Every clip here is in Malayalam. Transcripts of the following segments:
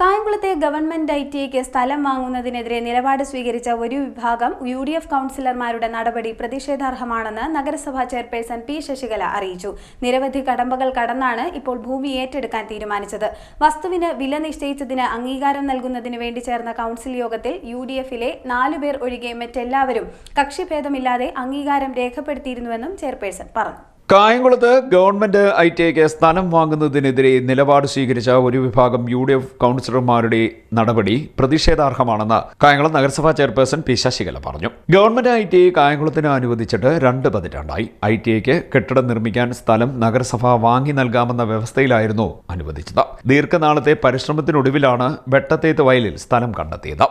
കായംകുളത്തെ ഗവൺമെന്റ് ഐ ടി ഐക്ക് സ്ഥലം വാങ്ങുന്നതിനെതിരെ നിലപാട് സ്വീകരിച്ച ഒരു വിഭാഗം യു ഡി എഫ് കൗൺസിലർമാരുടെ നടപടി പ്രതിഷേധാർഹമാണെന്ന് നഗരസഭാ ചെയർപേഴ്സൺ പി ശശികല അറിയിച്ചു. നിരവധി കടമ്പകൾ കടന്നാണ് ഇപ്പോൾ ഭൂമി ഏറ്റെടുക്കാൻ തീരുമാനിച്ചത്. വസ്തുവിന് വില നിശ്ചയിച്ചതിന് അംഗീകാരം നൽകുന്നതിന് വേണ്ടി ചേർന്ന കൗൺസിൽ യോഗത്തിൽ യു ഡി എഫിലെ നാലുപേർ ഒഴികെ മറ്റെല്ലാവരും കക്ഷിഭേദമില്ലാതെ അംഗീകാരം രേഖപ്പെടുത്തിയിരുന്നുവെന്നും ചെയർപേഴ്സൺ പറഞ്ഞു. കായംകുളത്ത് ഗവൺമെന്റ് ഐ ടി ഐക്ക് സ്ഥലം വാങ്ങുന്നതിനെതിരെ നിലപാട് സ്വീകരിച്ച ഒരു വിഭാഗം യു ഡി എഫ് കൗൺസിലർമാരുടെ നടപടി പ്രതിഷേധാർഹമാണെന്ന് കായംകുളം നഗരസഭാ ചെയർപേഴ്സൺ പി ശശികല പറഞ്ഞു. ഗവൺമെന്റ് ഐ ടി ഐ കായംകുളത്തിന് അനുവദിച്ചിട്ട് രണ്ട് പതിറ്റാണ്ടായി. ഐ ടി ഐക്ക് കെട്ടിടം നിർമ്മിക്കാൻ സ്ഥലം നഗരസഭ വാങ്ങി നൽകാമെന്ന വ്യവസ്ഥയിലായിരുന്നു അനുവദിച്ചത്. ദീർഘനാളത്തെ പരിശ്രമത്തിനൊടുവിലാണ് വെട്ടത്തേത്ത് വയലിൽ സ്ഥലം കണ്ടെത്തിയത്.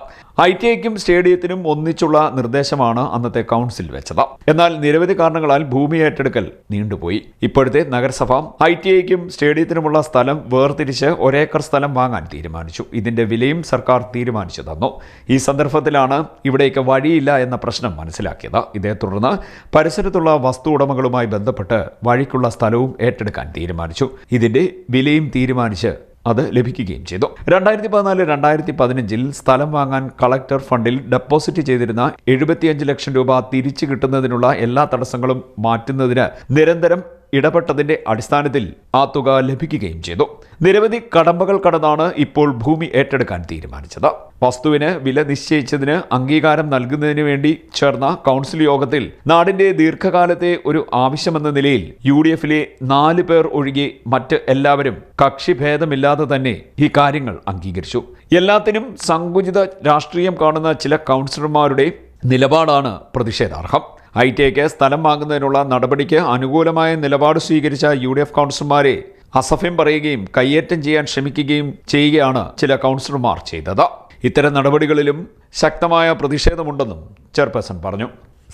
ഐ ടി ഐക്കും സ്റ്റേഡിയത്തിനും ഒന്നിച്ചുള്ള നിർദ്ദേശമാണ് അന്നത്തെ കൗൺസിൽ വെച്ചത്. എന്നാൽ നിരവധി കാരണങ്ങളാൽ ഭൂമി ഏറ്റെടുക്കൽ നീണ്ടുപോയി ഇപ്പോഴത്തെ നഗരസഭ ഐ ടി ഐക്കും സ്റ്റേഡിയത്തിനുമുള്ള സ്ഥലം വേർതിരിച്ച് ഒരേക്കർ സ്ഥലം വാങ്ങാൻ തീരുമാനിച്ചു. ഇതിന്റെ വിലയും സർക്കാർ തീരുമാനിച്ചു തന്നു. ഈ സന്ദർഭത്തിലാണ് ഇവിടേക്ക് വഴിയില്ല എന്ന പ്രശ്നം മനസ്സിലാക്കിയത്. ഇതേ തുടർന്ന് പരിസരത്തുള്ള വസ്തു ഉടമകളുമായി ബന്ധപ്പെട്ട് വഴിക്കുള്ള സ്ഥലവും ഏറ്റെടുക്കാൻ തീരുമാനിച്ചു. ഇതിന്റെ വിലയും തീരുമാനിച്ച് അത് ലഭിക്കുകയും ചെയ്തു. രണ്ടായിരത്തി പതിനാല് രണ്ടായിരത്തി പതിനഞ്ചിൽ സ്ഥലം വാങ്ങാൻ കളക്ടർ ഫണ്ടിൽ ഡെപ്പോസിറ്റ് ചെയ്തിരുന്ന എഴുപത്തിയഞ്ച് ലക്ഷം രൂപ തിരിച്ചു കിട്ടുന്നതിനുള്ള എല്ലാ തടസ്സങ്ങളും മാറ്റുന്നതിന് നിരന്തരം ഇടപെട്ടതിന്റെ അടിസ്ഥാനത്തിൽ ആ തുക ലഭിക്കുകയും ചെയ്തു. നിരവധി കടമ്പകൾ കടന്നാണ് ഇപ്പോൾ ഭൂമി ഏറ്റെടുക്കാൻ തീരുമാനിച്ചത്. വസ്തുവിന് വില നിശ്ചയിച്ചതിന് അംഗീകാരം നൽകുന്നതിന് വേണ്ടി ചേർന്ന കൗൺസിൽ യോഗത്തിൽ നാടിന്റെ ദീർഘകാലത്തെ ഒരു ആവശ്യമെന്ന നിലയിൽ യു ഡി എഫിലെ നാല് പേർ ഒഴികെ മറ്റ് എല്ലാവരും കക്ഷിഭേദമില്ലാതെ തന്നെ ഈ കാര്യങ്ങൾ അംഗീകരിച്ചു. എല്ലാത്തിനും സങ്കുചിത രാഷ്ട്രീയം കാണുന്ന ചില കൗൺസിലർമാരുടെ നിലപാടാണ് പ്രതിഷേധാർഹം. ഐ ടി ഐക്ക് സ്ഥലം വാങ്ങുന്നതിനുള്ള നടപടിക്ക് അനുകൂലമായ നിലപാട് സ്വീകരിച്ച യു ഡി എഫ് കൗൺസിലർമാരെ അസഫ്യം പറയുകയും കയ്യേറ്റം ചെയ്യാൻ ശ്രമിക്കുകയും ചെയ്യുകയാണ് ചില കൗൺസിലർമാർ ചെയ്തത്. ഇത്തരം നടപടികളിലും ശക്തമായ പ്രതിഷേധമുണ്ടെന്നും ചെയർപേഴ്സൺ പറഞ്ഞു.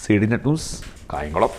C D net news Kayamkulam.